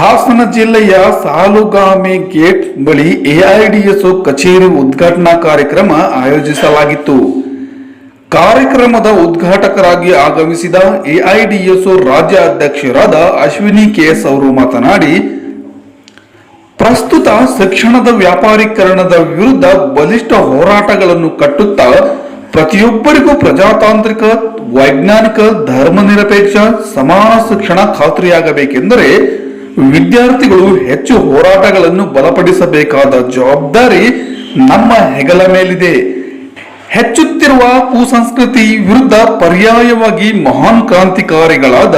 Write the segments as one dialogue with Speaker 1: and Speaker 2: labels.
Speaker 1: ಹಾಸನ ಜಿಲ್ಲೆಯ ಸಾಲುಗಾಮೆ ಗೇಟ್ ಬಳಿ ಎಐಡಿಎಸ್ಒ ಕಚೇರಿ ಉದ್ಘಾಟನಾ ಕಾರ್ಯಕ್ರಮ ಆಯೋಜಿಸಲಾಗಿತ್ತು. ಕಾರ್ಯಕ್ರಮದ ಉದ್ಘಾಟಕರಾಗಿ ಆಗಮಿಸಿದ ಎಐಡಿಎಸ್ಒ ರಾಜ್ಯ ಅಧ್ಯಕ್ಷರಾದ ಅಶ್ವಿನಿ ಕೆಎಸ್ ಅವರು ಮಾತನಾಡಿ, ಪ್ರಸ್ತುತ ಶಿಕ್ಷಣದ ವ್ಯಾಪಾರೀಕರಣದ ವಿರುದ್ಧ ಬಲಿಷ್ಠ ಹೋರಾಟಗಳನ್ನು ಕಟ್ಟುತ್ತಾ ಪ್ರತಿಯೊಬ್ಬರಿಗೂ ಪ್ರಜಾತಾಂತ್ರಿಕ, ವೈಜ್ಞಾನಿಕ, ಧರ್ಮನಿರಪೇಕ್ಷ, ಸಮಾನ ಶಿಕ್ಷಣ ಖಾತ್ರಿಯಾಗಬೇಕೆಂದರೆ ವಿದ್ಯಾರ್ಥಿಗಳು ಹೆಚ್ಚು ಹೋರಾಟಗಳನ್ನು ಬಲಪಡಿಸಬೇಕಾದ ಜವಾಬ್ದಾರಿ ನಮ್ಮ ಹೆಗಲ ಮೇಲಿದೆ. ಹೆಚ್ಚುತ್ತಿರುವ ಕುಸಂಸ್ಕೃತಿ ವಿರುದ್ಧ ಪರ್ಯಾಯವಾಗಿ ಮಹಾನ್ ಕ್ರಾಂತಿಕಾರಿಗಳಾದ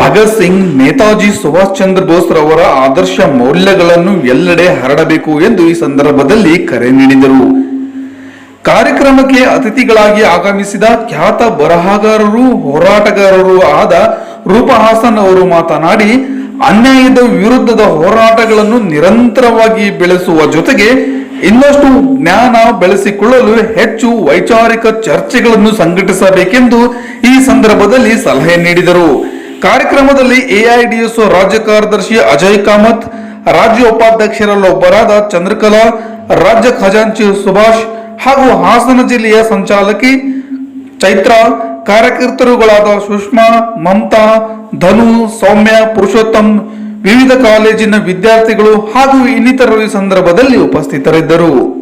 Speaker 1: ಭಗತ್ ಸಿಂಗ್, ನೇತಾಜಿ ಸುಭಾಷ್ ಚಂದ್ರ ಬೋಸ್ ರವರ ಆದರ್ಶ ಮೌಲ್ಯಗಳನ್ನು ಎಲ್ಲೆಡೆ ಹರಡಬೇಕು ಎಂದು ಈ ಸಂದರ್ಭದಲ್ಲಿ ಕರೆ ನೀಡಿದರು. ಕಾರ್ಯಕ್ರಮಕ್ಕೆ ಅತಿಥಿಗಳಾಗಿ ಆಗಮಿಸಿದ ಖ್ಯಾತ ಬರಹಗಾರರು, ಹೋರಾಟಗಾರರು ಆದ ರೂಪಹಾಸನ್ ಅವರು ಮಾತನಾಡಿ ಅನ್ಯಾಯದ ವಿರುದ್ಧದ ಹೋರಾಟಗಳನ್ನು ನಿರಂತರವಾಗಿ ಬೆಳೆಸುವ ಜೊತೆಗೆ ಇನ್ನಷ್ಟು ಜ್ಞಾನ ಬೆಳೆಸಿಕೊಳ್ಳಲು ಹೆಚ್ಚು ವೈಚಾರಿಕ ಚರ್ಚೆಗಳನ್ನು ಸಂಘಟಿಸಬೇಕೆಂದು ಈ ಸಂದರ್ಭದಲ್ಲಿ ಸಲಹೆ ನೀಡಿದರು. ಕಾರ್ಯಕ್ರಮದಲ್ಲಿ ಎಐಡಿಎಸ್ ರಾಜ್ಯ ಕಾರ್ಯದರ್ಶಿ ಅಜಯ್ ಕಾಮತ್, ರಾಜ್ಯ ಉಪಾಧ್ಯಕ್ಷರಲ್ಲೊಬ್ಬರಾದ ಚಂದ್ರಕಲಾ, ರಾಜ್ಯ ಖಜಾಂಚಿ ಸುಭಾಷ್ ಹಾಗೂ ಹಾಸನ ಜಿಲ್ಲೆಯ ಸಂಚಾಲಕಿ ಚೈತ್ರ, ಕಾರ್ಯಕರ್ತರುಗಳಾದ ಸುಷ್ಮಾ, ಮಮತಾ ಧನು ಸೌಮ್ಯ ಪುರುಷೋತ್ತಮ್ ವಿವಿಧ ಕಾಲೇಜಿನ ವಿದ್ಯಾರ್ಥಿಗಳು ಹಾಗೂ ಇನ್ನಿತರರು ಸಂದರ್ಭದಲ್ಲಿ ಉಪಸ್ಥಿತರಿದ್ದರು.